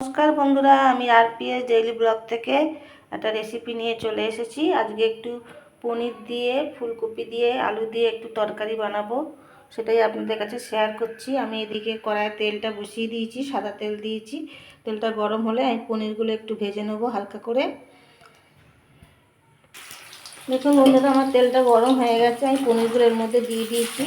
নমস্কার বন্ধুরা, আমি আরপিএস ডেইলি ব্লগ থেকে একটা রেসিপি নিয়ে চলে এসেছি। আজকে একটু পনির দিয়ে, ফুলকপি দিয়ে, আলু দিয়ে একটু তরকারি বানাবো, সেটাই আপনাদের কাছে শেয়ার করছি। আমি এদিকে কড়াইয়ে তেলটা বসিয়ে দিয়েছি, সাদা তেল দিয়েছি। তেলটা গরম হলে আমি পনিরগুলো একটু ভেজে নেব হালকা করে। দেখুন বন্ধুরা, আমার তেলটা গরম হয়ে গেছে, আমি পনিরগুলো এর মধ্যে দিয়ে দিয়েছি।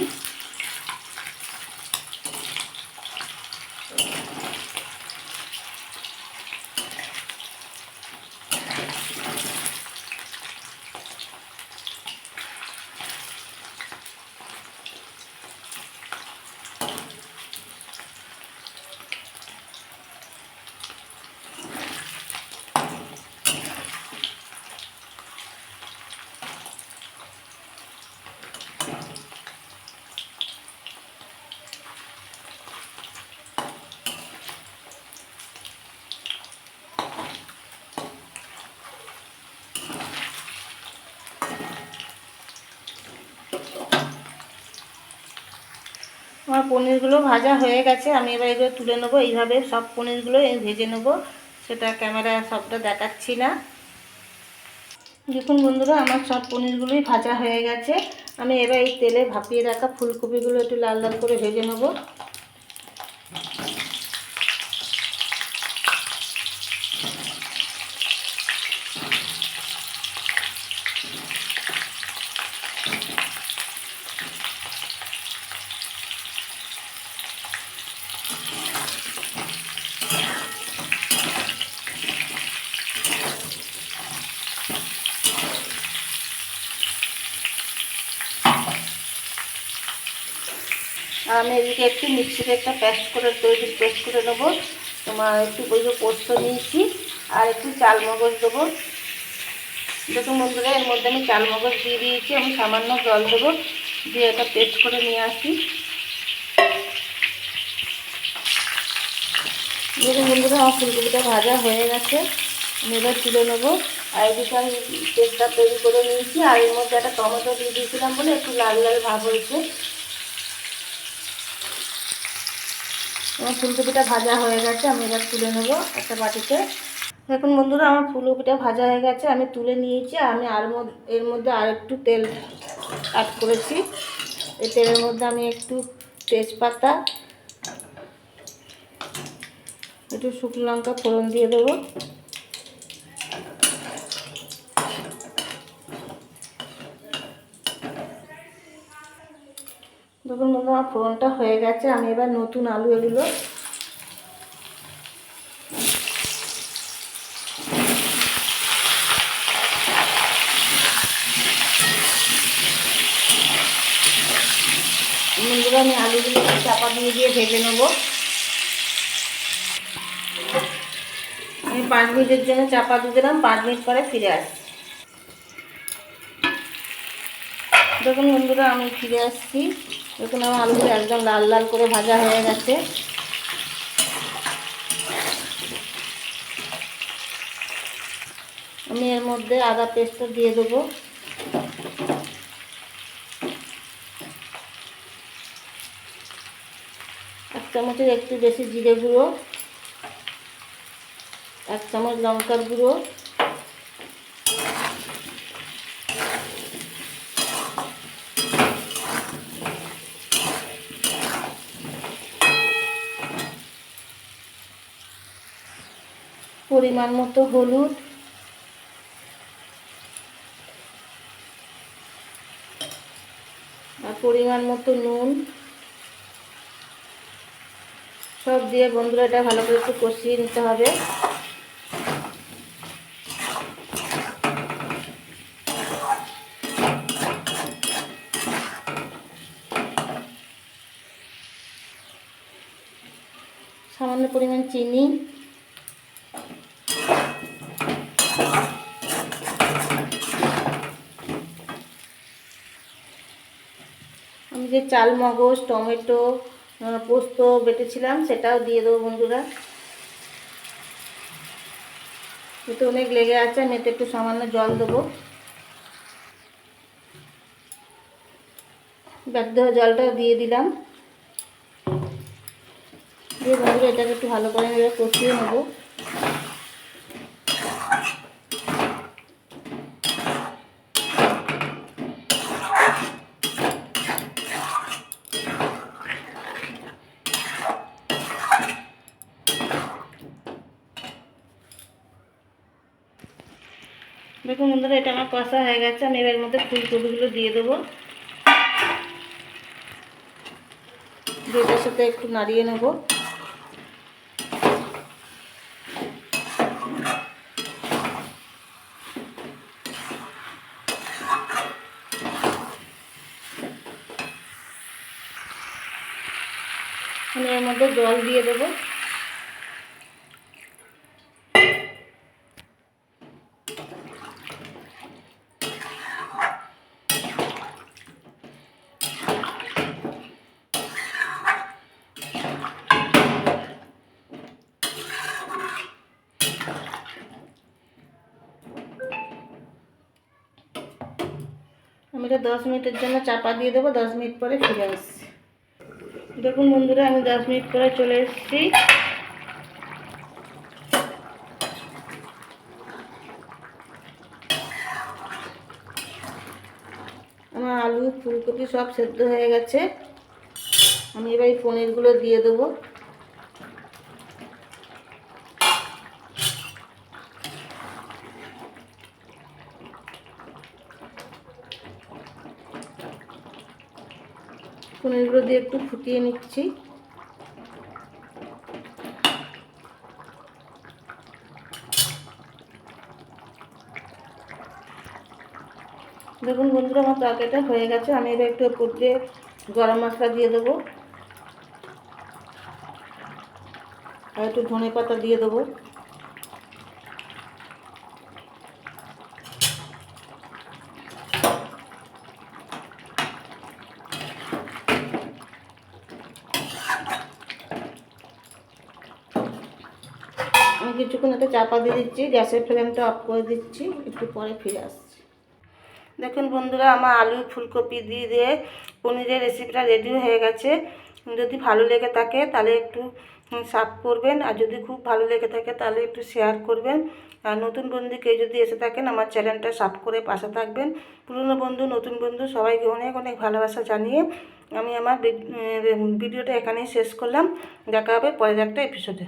আমার পনিরগুলো ভাজা হয়ে গেছে, আমি এবার এগুলো তুলে নেব। এইভাবে সব পনিরগুলো ভেজে নেব। সেটা ক্যামেরা সবটা দেখাচ্ছি না। দেখুন বন্ধুরা, আমার সব পনিরগুলোই ভাজা হয়ে গেছে। আমি এবার এই তেলে ভাপিয়ে রাখা ফুলকপিগুলো একটু লাল লাল করে ভেজে নেব। আমি এদিকে একটু মিক্সিতে একটা পেস্ট করে তৈরি, পেস্ট করে নেব। তোমার একটু যে পোস্ত নিয়েছি, আর একটু চাল মগজ দেবো। দেখুন বন্ধুরা, এর মধ্যে আমি চাল মগজ দিয়ে দিয়েছি, আমি সামান্য জল দেবো, দিয়ে এটা পেস্ট করে নিয়ে আসি। দেখুন বন্ধুরা, আমার ফুলকপিটা ভাজা হয়ে গেছে। আমি এবার তুলে নেব। আর এদিকে আমি পেস্টটা তৈরি করে নিয়েছি, আর এর মধ্যে একটা টমেটো দিয়ে দিয়েছিলাম বলে একটু লাল লাল ভাব হয়েছে। আমার ফুলকপিটা ভাজা হয়ে গেছে, আমি এবার তুলে নেব একটা বাটিতে। দেখুন বন্ধুরা, আমার ফুলকপিটা ভাজা হয়ে গেছে, আমি তুলে নিয়েছি আমি আর এর মধ্যে আর একটু তেল অ্যাড করেছি। এই তেলের মধ্যে আমি একটু তেজপাতা, একটু শুকনো লঙ্কা ফোড়ন দিয়ে দেবো। দেখুন বন্ধু আমার ফোড়নটা হয়ে গেছে, আমি এবার নতুন আলু এগুলো বন্ধুরা আমি আলুগুলো চাপা দিয়ে দিয়ে ভেজে নেব। আমি পাঁচ মিনিটের জন্য চাপা দিয়ে দিলাম, পাঁচ মিনিট পরে ফিরে আসছি। দেখুন বন্ধুরা, আমি ফিরে আসছি। দেখুন, আমার আলুগুলো একদম লাল লাল করে ভাজা হয়ে গেছে। আমি এর মধ্যে আদা পেস্টটা দিয়ে দেবো। এক চামচের একটু বেশি জিরে গুঁড়ো, এক চামচ লঙ্কার গুঁড়ো। পরিমাণ মতো হলুদ। আর পরিমাণ মতো নুন। সব দিয়ে বন্ধুরা এটা ভালো করে একটু কষিয়ে নিতে হবে। সামান্য পরিমাণ চিনি। যে চাল, মগজ, টমেটো পোস্ত বেটেছিলাম, সেটাও দিয়ে দেবো বন্ধুরা। এতে অনেক লেগে আছে, আমি এতে একটু সামান্য জল দেবো। দেওয়া জলটাও দিয়ে দিলাম। দিয়ে বন্ধুরা এটাকে একটু ভালো করে কষিয়ে নেব। দেখুন বন্ধুরা, এটা আমার কষা হয়ে গেছে। আমি এবার মধ্যে ফুলকপিগুলো দিয়ে দেবো। দুটার সাথে একটু নাড়িয়ে নেব। এর মধ্যে জল দিয়ে দেবো। এটা দশ মিনিটের জন্য চাপা দিয়ে দেবো, দশ মিনিট পরে ফিরে আসছি। দেখুন বন্ধুরা, আমি দশ মিনিট পরে চলে এসেছি। আমার আলু, ফুলকপি সব সেদ্ধ হয়ে গেছে। আমি এবার এই পনিরগুলো দিয়ে দেবো। পনিরগুলো দিয়ে একটু ফুটিয়ে নিচ্ছি। দেখুন বন্ধুরা, আমার তরকারিটা হয়ে গেছে। আমি এবার একটু উপর দিয়ে গরম মশলা দিয়ে দেবো। আর একটু ধনে পাতা দিয়ে দেবো আমি কিছুক্ষণ একটা চাপা দিয়ে দিচ্ছি, গ্যাসের ফ্লেমটা অফ করে দিচ্ছি, একটু পরে ফিরে আসছি। দেখুন বন্ধুরা, আমার আলু ফুলকপি দিয়ে দিয়ে পনিরের রেসিপিটা রেডি হয়ে গেছে। যদি ভালো লেগে থাকে তাহলে একটু সাব করবেন, আর যদি খুব ভালো লেগে থাকে তাহলে একটু শেয়ার করবেন। আর নতুন বন্ধু কেউ যদি এসে থাকেন, আমার চ্যানেলটা সাব করে পাশে থাকবেন। পুরনো বন্ধু, নতুন বন্ধু, সবাইকে অনেক অনেক ভালোবাসা জানিয়ে আমি আমার ভিডিওটা এখানেই শেষ করলাম। দেখা হবে পরের একটা এপিসোডে